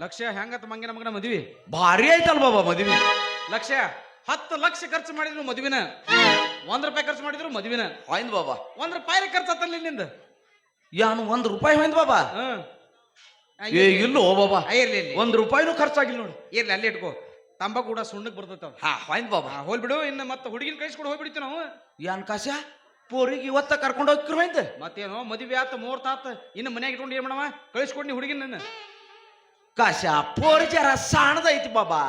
ಲಕ್ಷ ಹೆಂಗತ್ ಮಂಗಿನ ಮಗನ ಮದ್ವಿ? ಭಾರಿ ಐತಲ್ ಬಾಬಾ ಮದ್ವಿ. ಲಕ್ಷ ಹತ್ತು ಲಕ್ಷ ಖರ್ಚು ಮಾಡಿದ್ರು ಮದುವಿನ. ಒಂದ್ ರೂಪಾಯಿ ಖರ್ಚು ಮಾಡಿದ್ರು ಮದುವಿನ. ಹೊಯ್ದು ಬಾಬಾ. ಒಂದ್ ರೂಪಾಯಿ ಖರ್ಚು ಆತಲ್ಲ ನಿಂದ? ಯಾನು ಒಂದ್ ರೂಪಾಯಿ ಹೊಯ್ದು ಬಾಬಾ? ಏ ಇಲ್ಲೋ ಬಾಬಾ. ಇರ್ಲಿ ಒಂದ್ ರೂಪಾಯಿನೂ ಖರ್ಚಾಗಿಲ್ಲ ನೋಡಿ. ಇರ್ಲಿ ಅಲ್ಲಿ ಇಟ್ಕೋ. ತಂಬ ಕೂಡ ಸುಣ್ಣಕ್ ಬರ್ತೈತ ಹಾ ಹೊಯ್ದು ಬಾಬಾ. ಹೋಲ್ ಬಿಡು ಇನ್ನು ಮತ್ತೆ ಹುಡುಗಿನ ಕಳಿಸ್ಕೊಡು ಹೋಗ್ಬಿಡ್ತೀವಿ ನಾವು. ಏನ್ ಕಾಶ ಪೋರಿಗೆ ಇವತ್ತ ಕರ್ಕೊಂಡು ಹೋಗ್ತಿರ್ ಹೊಯ್ದು ಮತ್ತೇನೋ ಮದುವೆ ಆತ ಮುಹೂರ್ತ ಆತ ಇನ್ನು ಮನ್ಯಾಗ ಇಟ್ಕೊಂಡು ಏನ್ ಮಾಡವ? ಕಳಿಸ್ಕೊಡ್ ನೀ ಹುಡುಗಿನ ನನ್ನ. ಕಾಶ ಪೋರಿ ಜರ ಸಾಣದೈತಿ ಬಾಬಾ.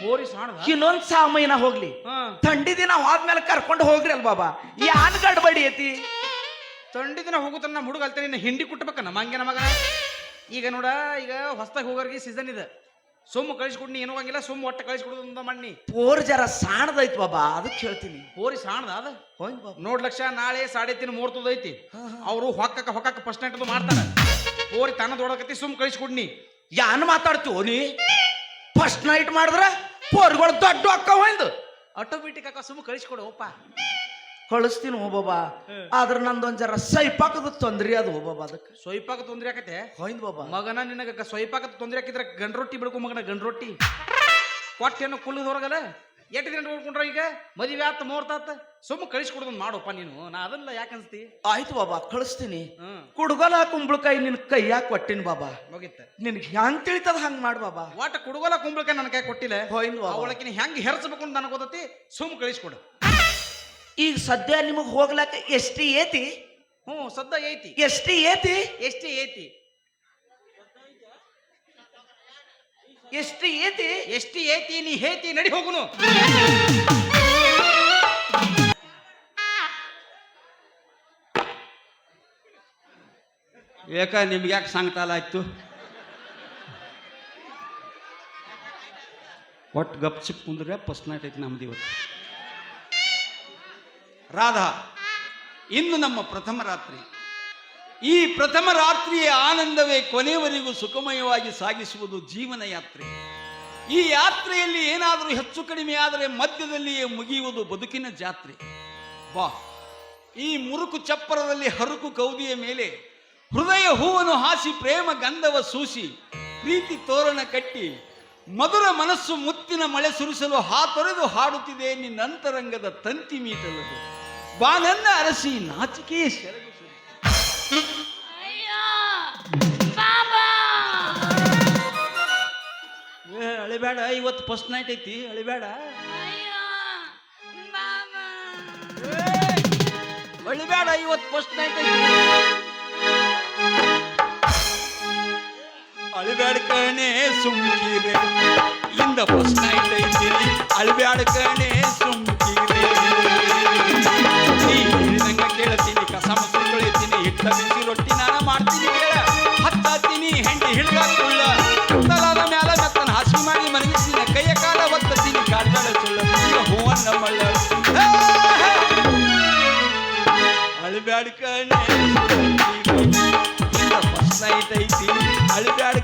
ಪೋರಿ ಸಾಣದ? ಇನ್ನೊಂದ್ ಸಾಮಯನ ಹೋಗ್ಲಿ. ಹಾ. ಥಂಡಿ ದಿನ ಹೋದ್ಮೇಲೆ ಕರ್ಕೊಂಡು ಹೋಗ್ರಿ ಅಲ್ ಬಾಬಾ. ಯಾನ್ ಗಡ್ಬಡಿ ಐತಿ? ತಂಡಿ ದಿನ ಹೋಗುತ್ತಾನ ನಮ್ಮ ಹುಡುಗ ಅಲ್ತಾನೆ ಇನ್ನು ಹಿಂಡಿ ಕುಟ್ಬೇಕ ನಮ್ಮ ಹಂಗೆ ನಮಗ ಈಗ ನೋಡ ಈಗ ಹೊಸ್ದಾಗಿ ಹೋಗೋರಿಗೆ ಸೀಸನ್ ಇದೆ. ಸುಮ್ಮ ಕಳಿಸ್ಕೊಡ್ನಿ ಏನೋ ಹಂಗಿಲ್ಲ ಸುಮ್ಮ ಒಟ್ಟ ಕಳಿಸ್ಕೊಡೋದು ಮಣ್ಣಿ ಪೋರ್ ಜರ ಸಾಣದೈತಿ ಬಾಬಾ ಅದಕ್ಕೆ ಹೇಳ್ತೀನಿ ಪೋರಿ ಸಾಣದ ಅದ? ಹೋಯ್ ಬಾಬಾ. ನೋಡ್ ಲಕ್ಷ ನಾಳೆ ಸಾಡೆ ತಿನ್ ಮೂರ್ತದೈತಿ ಐತಿ ಅವರು ಹೊಕ್ಕಕ್ಕ ಹೊಕ್ಕಕ್ಕ ಫಸ್ಟ್ ನೈಟ್ ಮಾಡ್ತಾರ. ಪೋರಿ ತನ್ನ ದೊಡಕತಿ ಸುಮ್ ಕಳಿಸ್ಕೊಡ್ನಿ ಯಾನ್ ಮಾತಾಡ್ತೀವೋ ನೀ? ಫಸ್ಟ್ ನೈಟ್ ಮಾಡಿದ್ರ ಪೋರ್ಗಳು ದೊಡ್ಡ ಅಕ್ಕ ಹೊಯ್ದು ಆಟೋಮೆಟಿಕ್ ಅಕ್ಕ ಸುಮ್ಮ ಕಳಿಸ್ಕೊಡು ಓಪ ಕಳಿಸ್ತೀನಿ ಹೋ ಆದ್ರೆ ನಂದೊಂದ್ ಜರ ಸೈಪಾಕದ ತೊಂದ್ರೆ ಅದು ಹೋ ಬಾಬಾ ಅದಕ್ಕೆ. ಸ್ವೈಪಾಕ ತೊಂದ್ರೆ ಆಕತೆ ಹೋಯ್ದು ಬಾಬಾ. ಮಗನ ನಿನಗ ಸೊಯ್ಪಾಕ ತೊಂದ್ರೆ ಹಾಕಿದ್ರೆ ಗಂಡ್ ರೊಟ್ಟಿ ಬಿಡ್ಕೊ ಮಗನ ಗಂಡ್ ರೊಟ್ಟಿ. ಕೊಟ್ಟೇನು ಕುಲ್ಲದ ಹೊರಗಲ್ಲ ಎಷ್ಟು ದಿನ ನೋಡ್ಕೊಂಡ್ರ ಈಗ? ಮದುವೆ ಆತ ಮುಹೂರ್ತ ಆತ? ಸುಮ್ಮ ಕಳಿಸ್ಕೊಡ್ದು ಮಾಡೋಪ್ಪ ನೀನು. ನಾ ಅದನ್ನ ಯಾಕೆ ಅನ್ಸ್ತಿ? ಆಯ್ತು ಬಾಬಾ ಕಳಿಸ್ತೀನಿ. ಕುಡುಗಲ ಕುಂಬಳಕಾಯಿ ನಿನ್ ಕೈಯಾಗ ಕೊಟ್ಟಿನ ಬಾಬಾ. ಮುಗಿತ. ನಿನ್ಗೆ ಹೆಂಗ್ ತಿಳಿತದ ಹಂಗ್ ಮಾಡ್ ಬಾಬಾ. ಒಟ್ಟ ಕುಡುಗೋಲ ಕುಂಬಳಕಾಯಿ ನನ್ನ ಕೈ ಕೊಟ್ಟಿಲ್ಲ. ಹೋಯ್ದು ಬಾಬಾ. ಅವಳಕಿನ ಹೆಂಗ್ ಹೆರ್ಸ್ಬೇಕು ಅಂತ ನನಗೆ ಗೊತ್ತೈತಿ. ಸುಮ್ ಕಳಿಸ್ಕೊಡು. ಈಗ ಸದ್ಯ ನಿಮಗೆ ಹೋಗ್ಲಾಕ ಎಷ್ಟಿ ಏತಿ? ಹ್ಞೂ ಸದ್ದ ಐತಿ. ಎಷ್ಟಿ ಏತಿ? ಎಷ್ಟಿ ಐತಿ ಎಷ್ಟಿ ಏತಿ? ಎಷ್ಟಿ ಏತಿ ನೀ ಹೇತಿ ನಡಿ ಹೋಗುನು. ಏಕ ನಿಮ್ಗೆ ಯಾಕೆ ಸಂಕಟಾಲ ಆಯ್ತು? ಒಟ್ಟು ಗಪ್ಸಿ ಕುಂದ್ರೆ ಫಸ್ಟ್ ನೈಟ್ ಐತಿ ನಮ್ದು ಇವತ್ತು. ರಾಧಾ ಇಂದು ನಮ್ಮ ಪ್ರಥಮ ರಾತ್ರಿ. ಈ ಪ್ರಥಮ ರಾತ್ರಿಯ ಆನಂದವೇ ಕೊನೆಯವರೆಗೂ ಸುಖಮಯವಾಗಿ ಸಾಗಿಸುವುದು ಜೀವನ ಯಾತ್ರೆ. ಈ ಯಾತ್ರೆಯಲ್ಲಿ ಏನಾದರೂ ಹೆಚ್ಚು ಕಡಿಮೆ ಆದರೆ ಮಧ್ಯದಲ್ಲಿಯೇ ಮುಗಿಯುವುದು ಬದುಕಿನ ಜಾತ್ರೆ. ಬಾ, ಈ ಮುರುಕು ಚಪ್ಪರದಲ್ಲಿ ಹರುಕು ಕೌದಿಯ ಮೇಲೆ ಹೃದಯ ಹೂವನ್ನು ಹಾಸಿ ಪ್ರೇಮ ಗಂಧವ ಸೂಸಿ, ಪ್ರೀತಿ ತೋರಣ ಕಟ್ಟಿ, ಮಧುರ ಮನಸ್ಸು ಮುತ್ತಿನ ಮಳೆ ಸುರಿಸಲು ಹಾತೊರೆದು ಹಾಡುತ್ತಿದೆ ನಿನ್ನ ಅಂತರಂಗದ ತಂತಿ ಮೀಟಲದು. ಬಾನನ್ನ ಅರಸಿ ನಾಚಿಕೆಯ ಏ ಅಳಿಬೇಡ ಇವತ್ತು ಫಸ್ಟ್ ನೈಟ್ ಐತಿ ಅಳಿಬೇಡ. ಅಳಿಬೇಡ ಇವತ್ತು ಫಸ್ಟ್ ನೈಟ್ ಐತಿ. ಅಳಿಬೇಡ ಕಣೆ ಸುಮ್ಕಿರೆ. ಫಸ್ಟ್ ನೈಟ್ ಐತಿ ಅಳಿಬೇಡ ಕಣೆ ಸುಮ್ಕಿರೆ ರೊಟ್ಟಿ ನಾನ ಮಾಡ್ತೀನಿ ಕೇಳ ಹೆಂಡಿ ಹಿಡ್ಗಾಕೊಳ್ಳ ತಲಾದ ಮ್ಯಾಲ ಮೆತ್ತನ ಹಾಸಿ ಮಾಡಿ ಮನಗಿಸಿನ ಕೈಯ ಕಾಲ ಒತ್ತತೀನಿ ಕಾಡ್ಬೇಡ ಸುಳ್ಳ ಈಗ ಹೂವನ್ನ ಮಳ್ಳ ಫಸ್ಟ್ ನೈಟ್ ಐತಿ ಅಳಿಬ್ಯಾಡ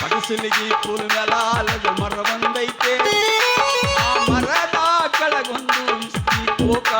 ಪಡಿಸಲಿಗೆ ಪುಲ್ ಮ್ಯಾಲ ಆಲದ ಮರ ಒಂದೈತೆ ಆ ಮರದ ಕೆಳಗೊಂದು ಇಸ್ತ್ರಿ ಕೋಕ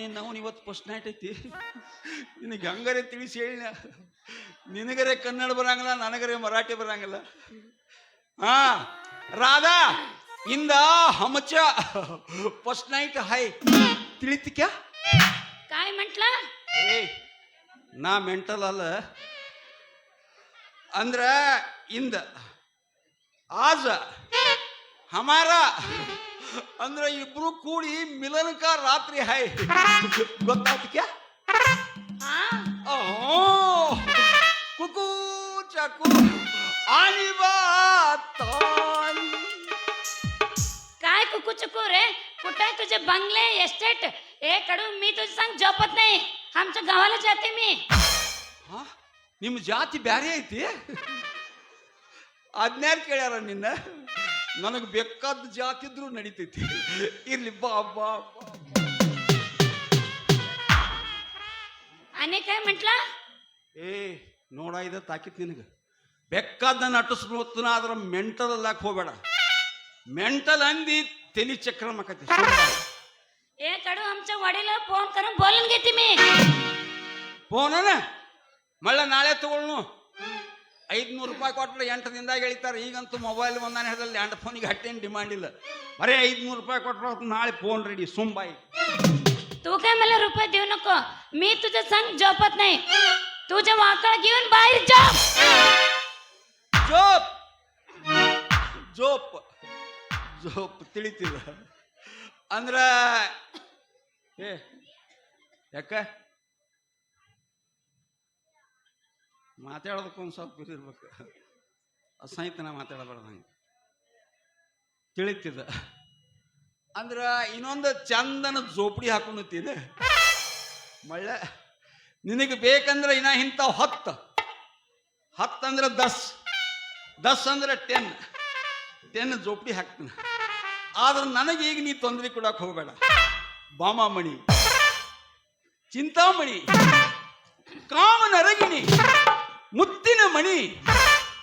ನಿನ್ನ ಅವನು ಇವತ್ತು ಫಸ್ಟ್ ನೈಟ್ ಐತಿ. ನಿನಗೆ ಹಂಗರೆ ತಿಳಿಸಿ ಹೇಳಿನ ನಿನಗರೆ ಕನ್ನಡ ಬರಂಗಿಲ್ಲ ನನಗರೆ ಮರಾಠಿ ಬರಂಗಿಲ್ಲ. ಹಾ ರಾಧಾ ಇಂದ ಹಮಚ ಫಸ್ಟ್ ನೈಟ್ ಹೈ. ತಿಳಿತಿಕ್ಯಾ ಕಾಯ್? ಏ ನಾ ಮೆಂಟಲ್ ಅಲ್ಲ. ಅಂದ್ರ ಇಂದ ಆಜ ಹಮಾರ. ಅಂದ್ರ ಇಬ್ರು ಕೂಡಿ ಮಿಲನಕ ರಾತ್ರಿ ಹೈ ಗೊತ್ತಾಯ್ತು ಕ್ಯಾ हा ಓಹೋ ಕುಕು ಚಾಕು ಆನಿ ಬಾ ತಾನಿ. काय कुकू चुकू रे कुठे आहे तुझे बंगले एस्टेट ए कडू मी तुझं सांग झोपत नाही आमच्या गावाला जाते मी ಹಾ? ನಿಮ್ಮ ಜಾತಿ ಬ್ಯಾರೆ ಐತಿ ಅದ್ನ್ಯಾರು ಕೇಳ್ಯಾರ ನಿನ್ನ ನನಗೆ ಬೇಕಾದ ಜಾಕಿದ್ರು ನಡೀತೈತಿ. ಇರ್ಲಿ ಬಾ ಬಾ. ಬಾ. ಅನೇಕ ಮಂಟ್ಲ? ಏ ನೋಡ ಇದ ತಾಕಿತ್ ನಿನಗೆ. ಬೆಕ್ಕಾದ ನಟಿಸ್ಬೋತನ ಆದ್ರ ಮೆಂಟಲ್ ಅಲ್ಲಾಕ್ ಹೋಗ್ಬೇಡ. ಮೆಂಟಲ್ ಅಂದಿ ತಲಿ ಚಕ್ರ ಮಕತಿ. ಏ ಕಡು ಹಮ್ಚ ವಡಿಲ ಫೋನ್ ಕರು ಬೋಲನ್ ಗೆತ್ತಿ ಮೇ ಫೋನನ ಮಳ್ಳ ನಾಳೆ ತಗೊಳ್ನು. ಐದ್ನೂರು ರೂಪಾಯಿ ಕೊಟ್ರೆ ಎಂಟು ದಿನದಾಗ ಎಳಿತಾರೆ ಈಗಂತೂ ಮೊಬೈಲ್ ಬಂದಾನೆ ಹೇಳಿದಲ್ಲಿ ಎಂಟು ಫೋನಿಗೆ ಹಟ್ಟೇನು ಡಿಮಾಂಡ್ ಇಲ್ಲ ಬರೀ ಐದ್ನೂರು ರೂಪಾಯಿ ಕೊಟ್ರೆ ನಾಳೆ ಫೋನ್ ರೆಡಿ ಸುಂಬಾಯಿ तू काय मला रुपये देऊ नको मी तुझं संग झोपत नाही तुझं वाकळ घेऊन बाहेर जा ಜೋಪ್ ಜೋಪ್ ಜೋಪ್ ತಿಳಿತಿಲ್ಲ ಅಂದ್ರ ಏ ಯಾಕ ಮಾತಾಡೋದಕ್ಕೊಂದು ಸ್ವಲ್ಪ ಇರ್ಬೇಕು. ಅಸಹಿತನ ನಾ ಮಾತಾಡಬಾರ್ದಂಗೆ ತಿಳಿತಿದ ಅಂದ್ರೆ ಇನ್ನೊಂದು ಚಂದನ ಜೋಪಡಿ ಹಾಕೊಂಡತ್ತೀನಿ ಮಳ್ಳ, ನಿನಗೆ ಬೇಕಂದ್ರೆ ಇನ್ನ ಇಂಥ ಹತ್ತು. ಅಂದ್ರೆ ದಸ್. ದಸ್ ಅಂದ್ರೆ ಟೆನ್. ಟೆನ್ ಜೋಪಡಿ ಹಾಕ್ತೀನಿ. ಆದ್ರೆ ನನಗೆ ಈಗ ನೀ ತೊಂದರೆ ಕೊಡಕ್ಕೆ ಹೋಗಬೇಡ. ಬಾಮಾಮಣಿ, ಚಿಂತಾಮಣಿ, ಕಾಮನರಗಿಣಿ. ಮುತ್ತಿನ ಮಣಿ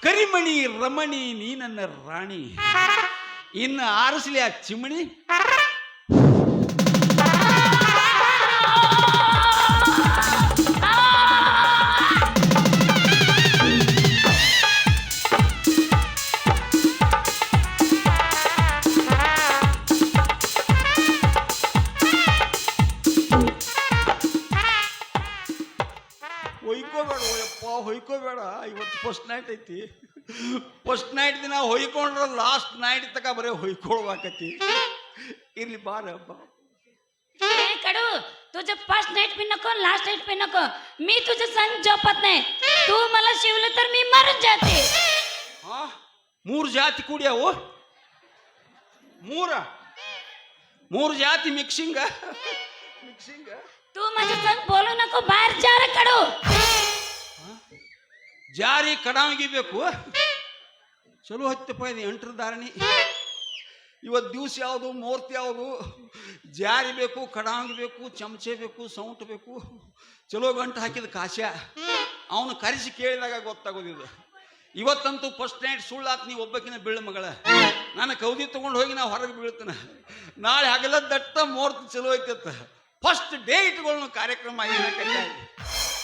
ಕರಿಮಣಿ ರಮಣಿ ನೀ ನನ್ನ ರಾಣಿ. ಇನ್ನು ಆರಿಸ್ಲಿ ಆ ಚಿಮಣಿ ಹೊಯ್ಕೋಬೇಡ ಇವತ್ತು ಫಸ್ಟ್ ನೈಟ್ ಐತಿ ಫಸ್ಟ್ ನೈಟ್ ದಿನ ಹೊಯ್ಕೊಂಡ್ರ ಲಾಸ್ಟ್ ನೈಟ್ ತಕ ಬರೀ ಹೊಯ್ಕೊಳ್ಬೇಕತಿ ಇರ್ಲಿ ಬಾರ ಬಾ ए कडू तुझं फर्स्ट नाईट बी नको लास्ट नाईट बी नको मी तुझं संग झोपत नाही तू मला शिवलं तर मी मरून जाते ಹಾ ಮೂರು ಜಾತಿ ಕೂಡ್ಯಾವು ಮೂರ ಮೂರು ಜಾತಿ ಮಿಕ್ಸಿಂಗ ಮಿಕ್ಸಿಂಗ तू माझ्या संग बोलू नको बाहेर जा रे कडू ಜಾರಿ ಕಡಾಂಗಿಬೇಕು ಬೇಕು ಚಲೋ ಹತ್ತಪ್ಪ ಇದು ಎಂಟ್ರ ಧಾರಣಿ ಇವತ್ತು ದಿವಸ ಯಾವುದು, ಮೂರ್ತಿ ಯಾವುದು? ಜಾರಿ ಬೇಕು ಕಡಾಂಗಿ ಬೇಕು, ಚಮಚೆ ಬೇಕು, ಸೌಂಟ್ ಬೇಕು. ಚಲೋ ಗಂಟು ಹಾಕಿದ ಕಾಶ್ಯ ಅವನು ಕರೆಸಿ ಕೇಳಿದಾಗ ಗೊತ್ತಾಗೋದಿಲ್ಲ ಇವತ್ತಂತೂ ಫಸ್ಟ್ ನೈಟ್ ಸುಳ್ಳಾತ್ ನೀವು ಒಬ್ಬಕಿನ ಬೀಳ ಮಗಳ. ನಾನು ಕೌದಿ ತಗೊಂಡು ಹೋಗಿ ನಾ ಹೊರಗೆ ಬೀಳ್ತೇನೆ. ನಾಳೆ ಹಗಲ ದಟ್ಟ ಮೂರ್ತಿ ಚಲೋ ಆಯ್ತಿತ್ತು ಫಸ್ಟ್ ಡೇ ಇಟ್ಕೊಳ್ಳೋ ಕಾರ್ಯಕ್ರಮ ಆಗಿನ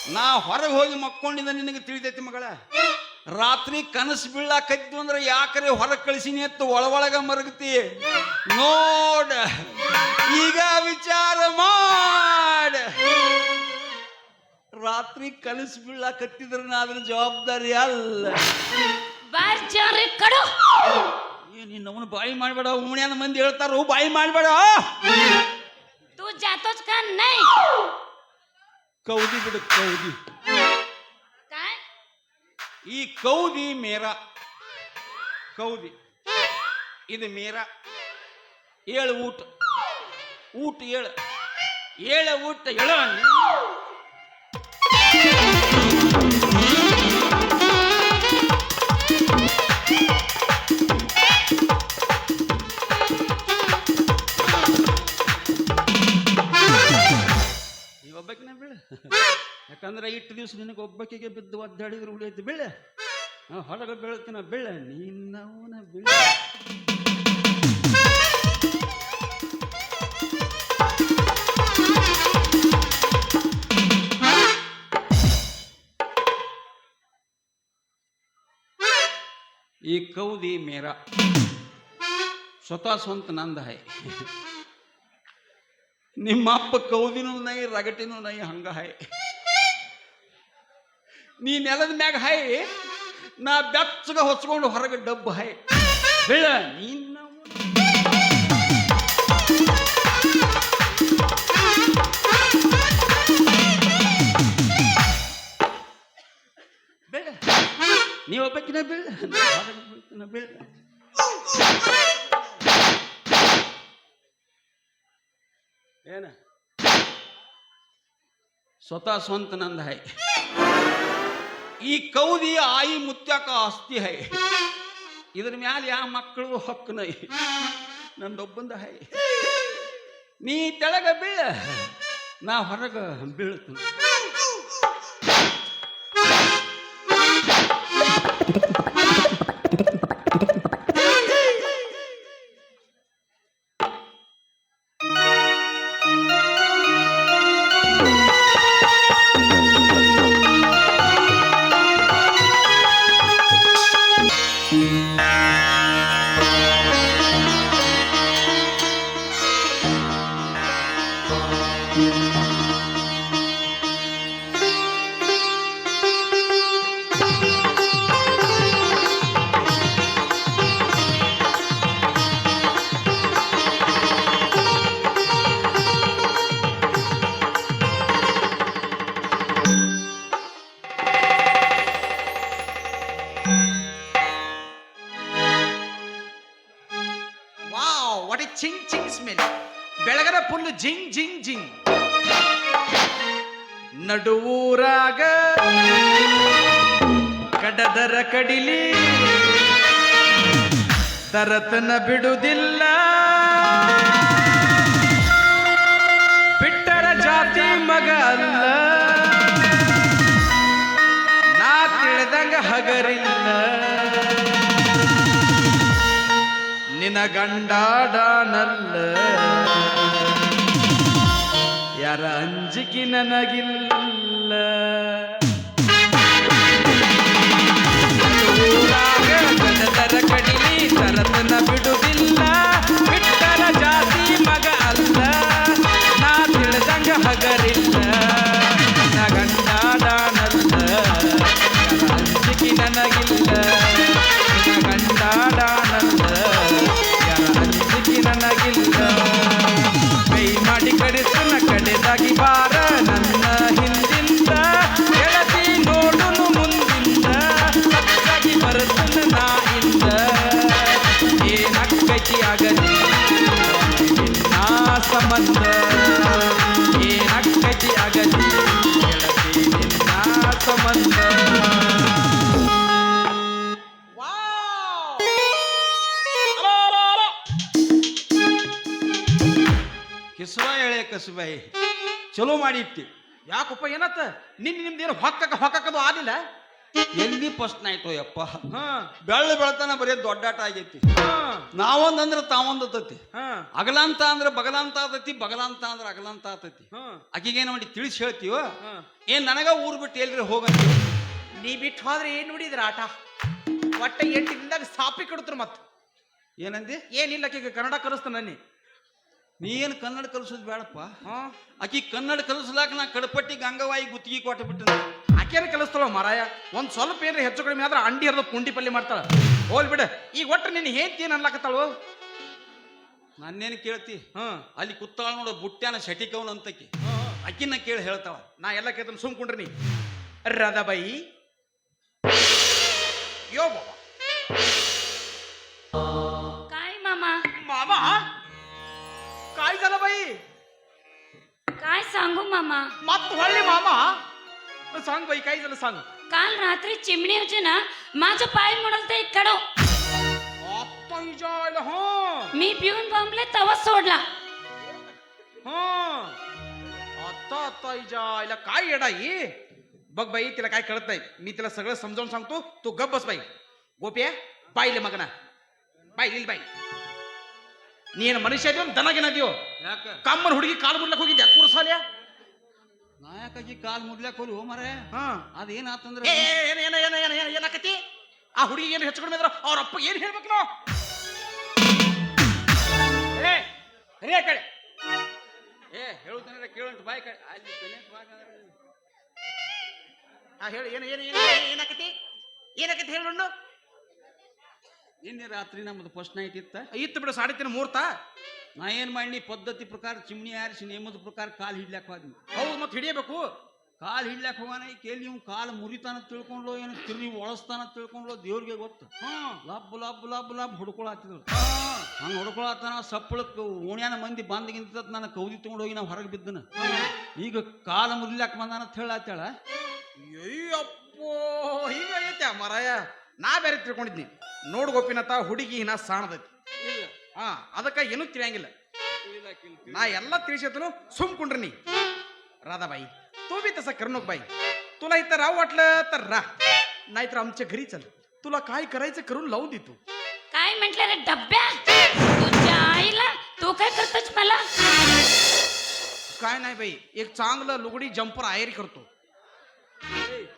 ನಾ ಹೊರಗೆ ಹೋಗಿ ಮಕ್ಕೊಂಡಿದ್ದ ನಿನಗೆ ತಿಳಿದೈತಿ ಮಗಳ? ರಾತ್ರಿ ಕನಸು ಬೀಳಾಕತ್ತು ಅಂದ್ರೆ ಯಾಕರೆ ಹೊರಗೆ ಕಳಿಸಿನಿ ಅಂತ ಒಳ ಮರಗತಿ? ನೋಡ ಈಗ ವಿಚಾರ ಮಾಡ. ರಾತ್ರಿ ಕನಸು ಬೀಳಾಕತ್ತಿದ್ರ ನಾ ಅದ್ರ ಜವಾಬ್ದಾರಿ ಅಲ್ಲ. ನೀನು ಅವನು ಬಾಯಿ ಮಾಡಬೇಡ ಉಮಣಿಯನ್ನ ಮಂದಿ ಹೇಳ್ತಾರ ಬಾಯಿ ಮಾಡಬೇಡ. ತೂ ಜಾತೋಚ್ ಕಾನ್ ಕೌದಿ ಬಿಡು ಕೌದಿ. ಈ ಕೌದಿ ಮೇರ ಕೌದಿ. ಇದು ಮೇರ. ಏಳು ಊಟ. ಊಟ ಏಳು. ಏಳ ಊಟ ಎಳ ಈ ಒಬ್ಬಾಕಿನ ಬೀಳ. ಯಾಕಂದ್ರೆ ಇಟ್ಟು ದಿವಸ ನಿನಗೆ ಒಬ್ಬಕಿಗೆ ಬಿದ್ದು ಒದ್ದಾಡಿದ್ರು ಉಳಿಯದ್ದು ಬೀಳ. ಹೊರಗ ಬೀಳ್ತಿನ ಬೀಳ. ನಿನ್ನವನ ಬೀಳ. ಈ ಕೌದಿ ಮೇರಾ. ಸ್ವತಃ ಸ್ವಂತ ನಂದ ಹಾಯ್ ನಿಮ್ಮ ಅಪ್ಪ ಕೌದಿನೂ ನೈ, ರಗಟಿನೂ ನೈ, ಹಂಗ ಹಾಯ್. ನೀ ನೆಲದ ಮ್ಯಾಗ ಹೈ ನಾ ಬೆಚ್ಚಗ ಹೊಚ್ಕೊಂಡು ಹೊರಗೆ ಡಬ್ಬು ಹಾಯ್. ಹೇಳ ನೀನ್ ಬೇಡ. ನೀವು ಒಬ್ಬಕಿನ ಬೀಳ ಏನ? ಸ್ವತಃ ಸ್ವಂತ ನಂದ ಹೈ. ಈ ಕೌದಿ ಆಯಿ ಮುತ್ಯಾಕ ಆಸ್ತಿ ಹೈ. ಇದ್ರ ಮ್ಯಾಲ ಯಾವ ಮಕ್ಕಳು ಹಕ್ಕು ನೈ. ನಂದೊಬ್ಬಂದ ಹೈ. ನೀ ತೆಳಗ ಬೀಳ ನಾ ಹೊರಗ ಬೀಳ್ತೀನಿ. ವಾವ್ ಚಿಂಗ್ ಚಿಂಗ್ ಸ್ಮೆಲ್. ಬೆಳಗನ ಫುಲ್ ಜಿಂಗ್ ಜಿಂಗ್ ಜಿಂಗ್. ನಡುವೂರಾಗ ಕಡದರ ಕಡಿಲಿ. ತರತನ ಬಿಡುವುದಿಲ್ಲ ಬಿಟ್ಟರ ಜಾತಿ ಮಗ ಅಲ್ಲ. ನಾ ತಿಳಿದಂಗ ಹಗರಿಲ್ಲ. ನಿನ ಗಂಡಾಡನಲ್ಲ ಯಾರ ಅಂಜಿಕೆ ನನಗಿಲ್ಲ. ಕಸುಬಾಯಿ ಚಲೋ ಮಾಡಿಟ್ಟಿ. ಯಾಕಪ್ಪ ಏನತ್ತ? ನಿನ್ನ ನಿಮ್ದೇನು ಹೊಕ್ಕಕ ಹೊಕ್ಕದು ಆದಿಲ್ಲ? ಎಲ್ಲಿ ಫಸ್ಟ್ ಆಯ್ತು ಯಪ್ಪ? ಹಾ. ಬೆಳ್ಳ ಬೆಳತನ ಬರೀ ದೊಡ್ಡಾಟ ಆಗೈತಿ. ಹಾ. ನಾವೊಂದ್ ಅಂದ್ರೆ ತಾವೊಂದ್ ಹತ್ತತಿ ಹಾ. ಅಗಲಂತ ಅಂದ್ರೆ ಬಗಲಂತ ಆತತಿ ಬಗಲಂತ ಅಂದ್ರೆ ಅಗಲಂತ ಆತತಿ. ಆಕಿಗೆ ಏನ್ ಮಾಡಿ ತಿಳಿಸಿ ಹೇಳ್ತೀವ ಏನ್ ನನಗ ಊರ್ ಬಿಟ್ಟು ಎಲ್ರಿ ಹೋಗಂತ ನೀ ಬಿಟ್ಟು ಹೋದ್ರೆ ಏನ್ ನೋಡಿದ್ರ ಆಟ? ಒಟ್ಟ ಎಂಟು ದಿನದಾಗ ಸಾಪಿ ಕೊಡ್ತರು ಮತ್ತ. ಏನಂದಿ? ಏನಿಲ್ಲ ಕನ್ನಡ ಕಲಿಸ್ತಾನೆ ನೀ. ನೀ ಏನು ಕನ್ನಡ ಕಲಿಸೋದು ಬೇಡಪ್ಪ? ಹಾಂ? ಆಕಿ ಕನ್ನಡ ಕಲಿಸ್ಲಾಕ ನಾ ಕಡಪಟ್ಟಿ ಗಂಗವಾಯಿ ಗುತ್ತಿಗೆ ಕೊಟ್ಟು ಬಿಟ್ಟು ಆಕೇನು ಕಲಿಸ್ತಾಳ ಮಾರಾಯ? ಒಂದ್ ಸ್ವಲ್ಪ ಏನ್ರ ಹೆಚ್ಚು ಕಡಿಮೆ ಆದ್ರೆ ಅಂಡಿ ಹರಿದ ಪುಂಡಿ ಪಲ್ಯ ಮಾಡ್ತಾಳ. ಹೋಲ್ ಬಿಡ. ಈಗ ಒಟ್ಟು ನಿನ್ನ ಹೇಂತಿ ಏನ್ ಅನ್ಲಾಕತ್ತಾಳು? ನನ್ನೇನು ಕೇಳ್ತಿ? ಹಾ. ಅಲ್ಲಿ ಕುತ್ತಾಳ ನೋಡ ಬುಟ್ಟ್ಯಾನ ಶಟಿಕವನ್ ಅಂತಕಿ. ಅಕ್ಕಿನ ಕೇಳಿ ಹೇಳ್ತಾವ ನಾ ಎಲ್ಲ ಕೇಳ್ತಾನೆ ಸುಮ್ಕೊಂಡ್ರಿ ನೀ. ರದಬೈ. ಯೋ ಬಾಬಾ. बाई. काय सांगू मामा? मात वाढले मामा. सांग बाई काय झालं सांग. काल रात्री चिमणी होती ना माझं पाय मुडलत एक कडो आता विचारलं हो. मी पिऊन बांबले तवाच सोडला. हो. आता आता जायला काय येडा बघ बाई तिला काय कळत नाही. मी तिला सगळं समजावून सांगतो. तू गप बस बाई. गोप्या बाईले मग ना पाहिली बाई. ನೀನು ಮನುಷ್ಯ ಇದೆಯೋ ದನಗಿನದಿಯೋ ಯಾಕ? ಕಮ್ಮನ ಹುಡುಗಿ ಕಾಲು ಮುರ್ಲಕ್ ಹೋಗಿದ್ಯಾ? ಕೂರ್ಸಾಲ್ಯ? ನಾಯಕಾಗಿ ಕಾಲ್ ಮುರ್ಲಕ್ ಹೋಲು ಮಾರೇ? ಹಾ. ಅದೇನಾತಂದ್ರೆ ಏನ ಏನ್ ಏನ ಏನ ಏನ ಏನ ಏನಾಕತಿ ಆ ಹುಡುಗಿ ಏನು ಹೆಚ್ಚು ಕಡಿಮೆ ಅವ್ರ ಅಪ್ಪ ಏನ್ ಹೇಳ್ಬೇಕು ನಾವು? ಏ ಕಡೆ. ಏ ಹೇಳುತ್ತಾನೆ ಕೇಳುಂಟು ಬಾಯ್ ಕಡೆ. ಅಲ್ಲಿ ಸರಿಯಾಗಿ ಬಾಯ್ ಹೇಳಿ ಏನು ಏನು ಏನು ಏನಾಕತಿ ಏನಾಕತಿ ಹೇಳಿ ನಿನ್ನೆ ರಾತ್ರಿ ನಮ್ದು ಫಸ್ಟ್ ನೈಟ್ ಇತ್ತ. ಇತ್ತು ಬಿಡು ಸಾಡಿತಿನ ಮೂರ್ತ. ನಾ ಏನ್ ಮಾಡಿ ಪದ್ಧತಿ ಪ್ರಕಾರ ಚಿಮ್ಣಿ ಆರಿಸಿ ನಿಯಮದ ಪ್ರಕಾರ ಕಾಲು ಹಿಡ್ಲಾಕ್ ಹೋದ್ನಿ. ಹೌದು ಮತ್ತೆ ಹಿಡಿಯಬೇಕು. ಕಾಲು ಹಿಡ್ಲಾಕ್ ಹೋಗಾನ ಈ ಕೇಳಿ ಇವ್ ಕಾಲು ಮುರಿತಾನ ತಿಳ್ಕೊಂಡ್ಲೋ ಏನು ತಿರುಗಿ ಒಳಸ್ತಾನ ತಿಳ್ಕೊಂಡ್ಲೋ ದೇವ್ರಿಗೆ ಗೊತ್ತು. ಲಬ್ ಲಬ್ ಲಬ್ ಲಬ್ ಹುಡ್ಕೊಳತ್ತಿದ್ರು ಹಂಗ ಹುಡ್ಕೊಳತ್ತಾನ ಸಪ್ಪಳಕ್ಕೆ ಓಣ್ಯಾನ ಮಂದಿ ಬಂದ್ಗಿಂತ ನನ್ನ ಕೌದಿ ತಗೊಂಡೋಗಿ ನಾವು ಹೊರಗೆ ಬಿದ್ದನ. ಈಗ ಕಾಲ ಮುರಿಲಾಕ್ ಬಂದಾನ ಅಂತ ಹೇಳತ್ತಾಳ ಅಯ್ಯಪ್ಪೋ ಐತೆ ಮರಾಯ. ನಾ ಬೇರೆ ತಿಳ್ಕೊಂಡಿದ್ನಿ. ನೋಡು ಗೋಪಿನಾಥ ಹುಡುಗಿ ನಾ ಸಾಣದೈತಿ ಹಾ ಅದಕ್ಕ ಏನೂ ತಿಳಿಯಂಗಿಲ್ಲ ನಾ ಎಲ್ಲ ತಿಳಿಸತನು ಸುಮ್ಕೊಂಡ್ರಿ ನೀ राधाबाई तू बी तसा करू नको बाई तुला इथं राहू वाटलं तर राह नाहीतर आमच्या घरी चल तुला काय करायचं करून लावून देतो काय म्हंटलं रे डब्या तुझ्या आईला तू काय करतोच मला काय नाही बाई एक चांगलं लुगडी जंपर आयरी करतो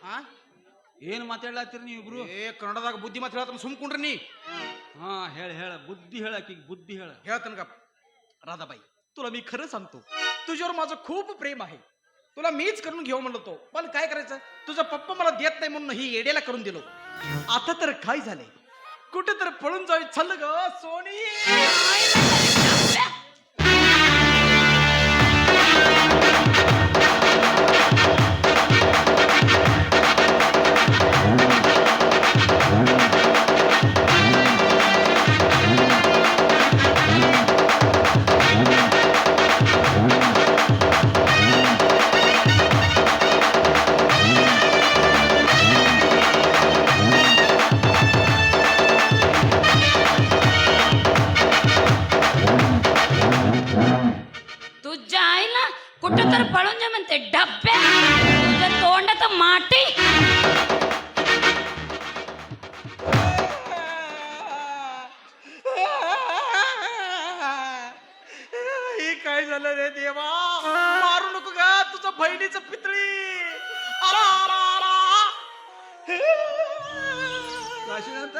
हा ಏನ್ ಮಾತಾಡ್ಲಾತ್ತೀರಿ ನೀವು ಇಬ್ರು ए ಕನ್ನಡದಾಗ ಬುದ್ಧಿ ಮಾತು ಹೇಳ್ತಾನೆ ಸುಮ್ಕೊಂಡ್ರಿ ನೀ ಹಾ ಹೇಳ ಹೇಳ ಬುದ್ಧಿ ಹೇಳಕೀಗ ಬುದ್ಧಿ ಹೇಳ ಹೇಳ್ತಾನೆ का राधाबाई तुला मी खरं सांगतो तुझ्यावर माझं खूप प्रेम आहे तुला मीच करून घेऊ म्हणलो तो पण काय करायचं तुझा पप्पा मला देत नाही म्हणून ही येड्याला करून दिलो आता तर काय झालंय कुठे तर पळून जावी चल ग सोनी बहिणीचं पितळी आला, आला, आला. ಕಾಶಿನಾಥ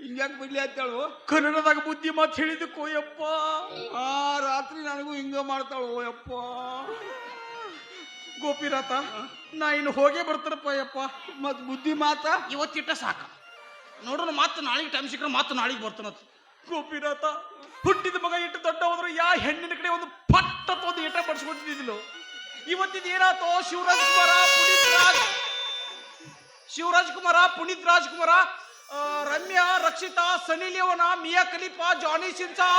ಹಿಂಗ್ಯಾಕ್ ಬಿಡ್ಲಿ ಅಂತಾಳು ಕನ್ನಡದಾಗ ಬುದ್ಧಿ ಮಾತು ಹೇಳಿದಕ್ಕೋ ಯಪ್ಪ ಆ ರಾತ್ರಿ ನನಗೂ ಹಿಂಗ ಮಾಡ್ತಾಳು ಯಪ್ಪ ಗೋಪಿನಾಥ ನಾ ಇನ್ನು ಹೋಗೇ ಬರ್ತಾರಪ್ಪ ಯಪ್ಪ ಮತ್ ಬುದ್ಧಿ ಮಾತ ಇವತ್ತಿಟ್ಟ ಸಾಕ ನೋಡೋಣ ಮಾತು ನಾಳೆಗೆ ಟೈಮ್ ಸಿಕ್ಕರೆ ಮಾತು ನಾಳೆಗೆ ಬರ್ತಾನತ್ ಗೋಪಿನಾಥ ಹುಟ್ಟಿದ ಮಗ ಇಟ್ಟು ದೊಡ್ಡ ಹೋದ್ರೆ ಯಾ ಹೆಣ್ಣಿನ ಕಡೆ ಒಂದು ಪಟ್ಟ ಒಂದು ಏಟ ಬಡಿಸ್ಕೊಟ್ಟಿದ್ದಿಲ್ಲ ಇವತ್ತಿದ ಏನಾತೋ ಶಿವರಾಜ್ ಕುಮಾರ, ಪುನೀತ್ ರಾಜ್. ಶಿವರಾಜ್ ಕುಮಾರ, ಪುನೀತ್ ರಾಜ್ ಕುಮಾರ ರಮ್ಯಾ, ರಕ್ಷಿತಾ, ಸನಿ ಲಿಯೋನ, ಮಿಯಾ ಕಲಿಪಾ ಜಾನಿ ಸಿನ್ಸಾ.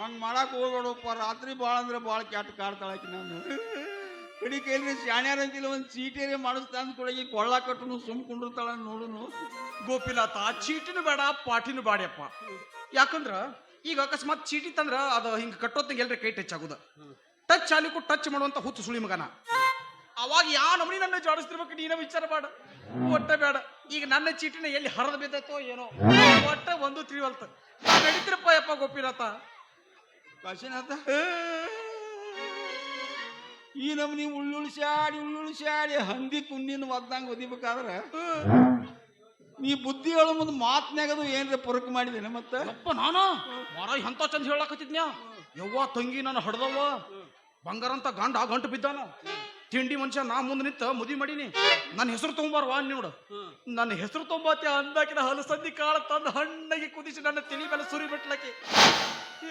ಹಂಗ್ ಮಾಡಕ್ ಹೋಗ್ಬೇಡಪ್ಪ. ರಾತ್ರಿ ಭಾಳ ಅಂದ್ರೆ ಭಾಳ ಕೆಟ್ಟ ಕಾಡ್ತಾಳಕಿ ನಾನು ಕಡಿ ಕೈಲಿ ಶಾಣ್ಯಾರ ಅಂತಿಲ್ಲ ಒಂದು ಚೀಟಿಯರೇ ಮಾಡಿಸ್ತಾ ಅಂದ್ ಕೊಡಗಿ ಕೊಳ್ಳ ಕಟ್ಟನು ಸುಮ್ ಕುಂಡಿರ್ತಾಳ ನೋಡುನು. ಗೋಪಿನಾಥ ಚೀಟಿನ ಬೇಡ ಪಾಟಿನ ಬಾಡ್ಯಪ್ಪ. ಯಾಕಂದ್ರ ಈಗ ಅಕಸ್ಮಾತ್ ಚೀಟಿ ತಂದ್ರ ಅದು ಹಿಂಗ ಕಟ್ಟೋತ್ತಿಗೆ ಎಲ್ರಿ ಕೈ ಟಚ್ ಆಗುದ. ಟಚ್ ಆಲಿಕು ಟಚ್ ಮಾಡುವಂತ ಹುಚ್ಚು ಸುಳಿ ಮಗನ. ಅವಾಗ ಯಾ ನಮನಿ ನನ್ನ ಜಾಡಿಸ್ತಿರ್ಬೇಕು ನೀನ ವಿಚಾರ ಬೇಡ ಒಟ್ಟ ಬೇಡ. ಈಗ ನನ್ನ ಚೀಟಿನ ಎಲ್ಲಿ ಹರಿದು ಬಿದ್ದೈತೋ ಏನೋ. ಒಟ್ಟ ಒಂದು ತಿಳಿವಲ್ತ ನಡೀತಿರಪ್ಪ ಯಪ್ಪ ಗೋಪಿನಾಥ. ಕಾಶಿನಾಥ? ಈ ನಮ್ನಿ ಉಳ್ಳುಳ್ಸ್ಯಾಡಿ ಉಳ್ಳುಳ್ಸ್ಯಾಡಿ ಹಂದಿ ಕುಂದಿನ ಒದ್ದಂಗ ಒದಿಬೇಕಾದ್ರೆ? ನೀ ಬುದ್ಧಿ ಹೇಳೋ ಮುಂದೆ ಮಾತ್ನಾಗದು ಏನ್ರ ಪೊರಕ್ ಮಾಡಿದೇನೆ ಮತ್ತೆ? ಅಪ್ಪ ನಾನು? ಮರ ಎಂತ ಚಂದ ಹೇಳಕತ್ತಿದ್ನ ಯವ್ವ ತಂಗಿ ನಾನು ಹಡ್ದವ್ವ. ಬಂಗಾರಂತ ಗಂಡ ಗಂಟು ಬಿದ್ದಾನ. ತಿಂಡಿ ಮನುಷ್ಯ ನಾ ಮುಂದೆ ನಿಂತ ಮುದಿ ಮಾಡೀನಿ. ನನ್ನ ಹೆಸರು ತೊಗೊಂಬಾರ್ವಾ ನೋಡು ನನ್ನ ಹೆಸರು ತೊಂಬಾತಿ ಅಂದಾಕಿನ ಹಲಸಂದಿ ಕಾಳ ತಂದು ಹಣ್ಣಾಗಿ ಕುದಿಸಿ ನನ್ನ ತಿಳಿ ಮೇಲೆ ಸುರಿ ಬಿಟ್ಲಕ್ಕೆ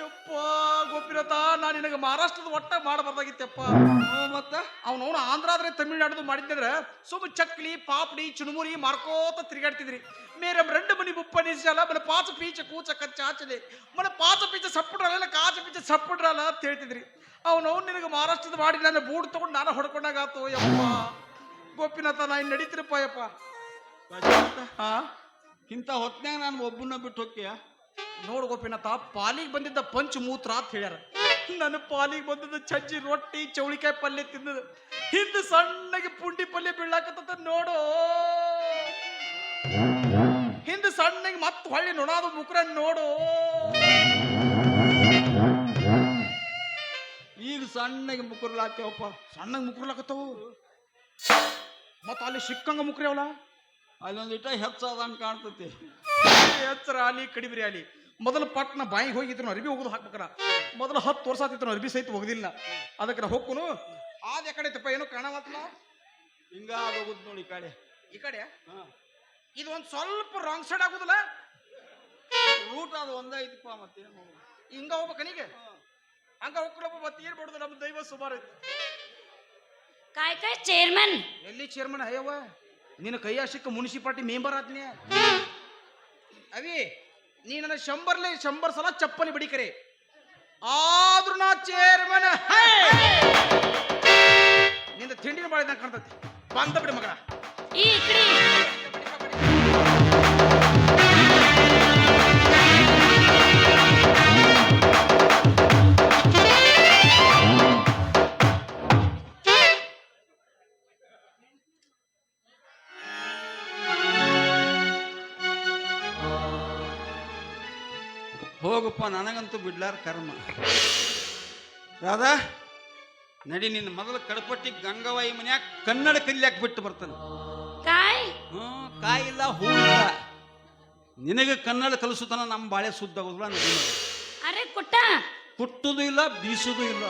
ಯಪ್ಪ ಗೋಪಿನಾಥ ನಾ ನಿನಗೆ ಮಹಾರಾಷ್ಟ್ರದ ಒಟ್ಟ ಮಾಡಬಾರ್ದಾಗಿತ್ತಪ್ಪ. ಮತ್ತೆ ಅವನವನು ಆಂಧ್ರಾದ್ರೆ ತಮಿಳ್ನಾಡು ಮಾಡಿದ್ರೆ ಸುಮ್ಮ ಚಕ್ಲಿ ಪಾಪಡಿ ಚುನುಮುರಿ ಮಾರ್ಕೋತ ತಿರುಗಾಡ್ತಿದ್ರಿ. ಮೇರೆ ರೆಂಡು ಮನಿ ಮುಪ್ಪ ನಿಜಲ ಮನೆ ಪಾಚ ಪೀಚ ಕೂಚ ಕಚ್ಚ ಆಚದೆ ಮನೆ ಪಾಚ ಪೀಚ ಸಪ್ಪಡ್ರಲ್ಲ ಕಾಚ ಪೀಚ ಸಪ್ಪಡ್ರಲ್ಲ ಅಂತ ಹೇಳ್ತಿದ್ರಿ. ಅವನವ್ನು ನಿನಗೆ ಮಹಾರಾಷ್ಟ್ರದ ಮಾಡಿ ನನ್ನ ಬೂಡ್ ತಗೊಂಡು ನಾನು ಹೊಡ್ಕೊಂಡಾಗಾತು ಯಪ್ಪ. ಗೋಪಿನಾಥ ನಾ ಇನ್ ನಡೀತಿರಪ್ಪ ಯಪ್ಪ. ಹಾ ಇಂಥ ಹೊತ್ನ್ಯಾಗ ನಾನು ಒಬ್ಬನ ಬಿಟ್ಟು ಹೋಗ್ತೀಯಾ? ನೋಡು ಗೋಪಿನಾಥ, ಪಾಲಿಗೆ ಬಂದಿದ್ದ ಪಂಚ ಮೂತ್ರ ಅಂತ ಹೇಳ್ಯಾರ. ನನ್ನ ಪಾಲಿಗೆ ಬಂದಿದ್ದ ಚಜ್ಜಿ ರೊಟ್ಟಿ, ಚೌಳಿಕಾಯಿ ಪಲ್ಯ ತಿಂದದ. ಹಿಂದೆ ಸಣ್ಣಗೆ ಪುಂಡಿ ಪಲ್ಯ ಬೀಳಾಕತ್ತ ನೋಡು. ಹಿಂದೆ ಸಣ್ಣಗೆ ಮತ್ತೆ ಹೊಳ್ಳಿ ನೊಣಾದ ಮುಕ್ರ ನೋಡು. ಈಗ ಸಣ್ಣಗೆ ಮುಕುರ್ಲಾಕ್ಯವಪ್ಪ ಸಣ್ಣಗೆ ಮುಕ್ರಲಾಕತ್ತವು. ಮತ್ತ ಅಲ್ಲಿ ಸಿಕ್ಕಂಗ ಮುಕ್ರಿ ಅಲ್ಲೊಂದಿಟ್ಟ ಹೆಚ್ಚದ ಅಂತ ಕಾಣ್ತತಿ. ಹೆಚ್ಚರ ಅಲ್ಲಿ ಕಡಿಮೆ ಅಲ್ಲಿ ಮೊದಲು ಪಟ್ನ ಬಾಯಿಗೆ ಹೋಗಿದ್ರು ಅರ್ಬಿ ಹೋಗುದು ಹಾಕ್ಬೇಕಾರ. ಮೊದಲು ಹತ್ತು ವರ್ಷ ಆತಿತ್ತು ಅರ್ಬಿ ಸಹಿತ ಹೋಗುದಿಲ್ಲ. ಅದಕ್ಕೆ ನಾ ಹೋಗ್ಕೊನು ಆದ ಕಡೆ ತಪ್ಪ ಏನು ಕಾಣವತ್ ಹಿಂಗ ಹೋಗುದು ನೋಡಿ ಈ ಕಡೆ. ಈ ಕಡೆ? ಇದು ಒಂದು ಸ್ವಲ್ಪ ರಾಂಗ್ ಸೈಡ್ ಆಗುದಿಲ್ಲ? ರೂಟ್ ಅದು ಒಂದೇ ಐತಿಪ್ಪ ಮತ್ತೆ ಹಿಂಗ ಹೋಗ್ಬೇಕ ನೀಗೆ ಹಂಗ ಹೋಗ್ಕೊಳಪ್ಪ ಮತ್ತೆ ಏನ್ ಬಿಡುದು ನಮ್ಮ ದೈವ ಸುಮಾರು ಐತಿ. ಕಾಯ್ ಕಾಯ್ ಚೇರ್ಮನ್ ಎಲ್ಲಿ ಚೇರ್ಮನ್ ಅಯ್ಯವ್ವ. ನಿನ್ನ ಕೈಯ ಸಿಕ್ಕ ಮೆಂಬರ್ ಆದ್ನಿ? ಅವಿ ನೀ ನನ್ನ ಶಂಬರ್ಲೆ ಶಂಬರ್ ಸಲ ಚಪ್ಪಲಿ ಬಡಿಕರೆ. ಆದ್ರೂ ನಾ ಚೇರ್ಮನ್ನಿಂದ ತಿಂಡಿನ ಬಾಳಿದಂಗ ಕಾಣ್ತತಿ. ಬಂದ ಬಿಡಿ ಮಗಳ ई ನನಗಂತೂ ಬಿಡ್ಲಾರ ಕರ್ಮ. ರಾಧಾ ನಡಿ ನಿನ್ನ ಮೊದಲು ಕಡಪಟ್ಟಿ ಗಂಗವಾಯಿ ಮನ್ಯಾಗ ಕನ್ನಡ ಕಲಿಯಾಕ ಬಿಟ್ಟು ಬರ್ತಾನೆ. ಹ್ಮ್ ಹ್ಞೂ ಕಾಯಿಲ್ಲ ಹೂ ಇಲ್ಲ. ನಿನಗೆ ಕನ್ನಡ ಕಲಿಸುತ್ತಾನ ನಮ್ಮ ಬಾಳೆ ಸುದ್ದಾಗೋದಿಲ್ಲ ನಡಿ. ಅರೆ ಕುಟ್ಟ. ಕುಟ್ಟುದು ಇಲ್ಲ ಬೀಸುದು ಇಲ್ಲ.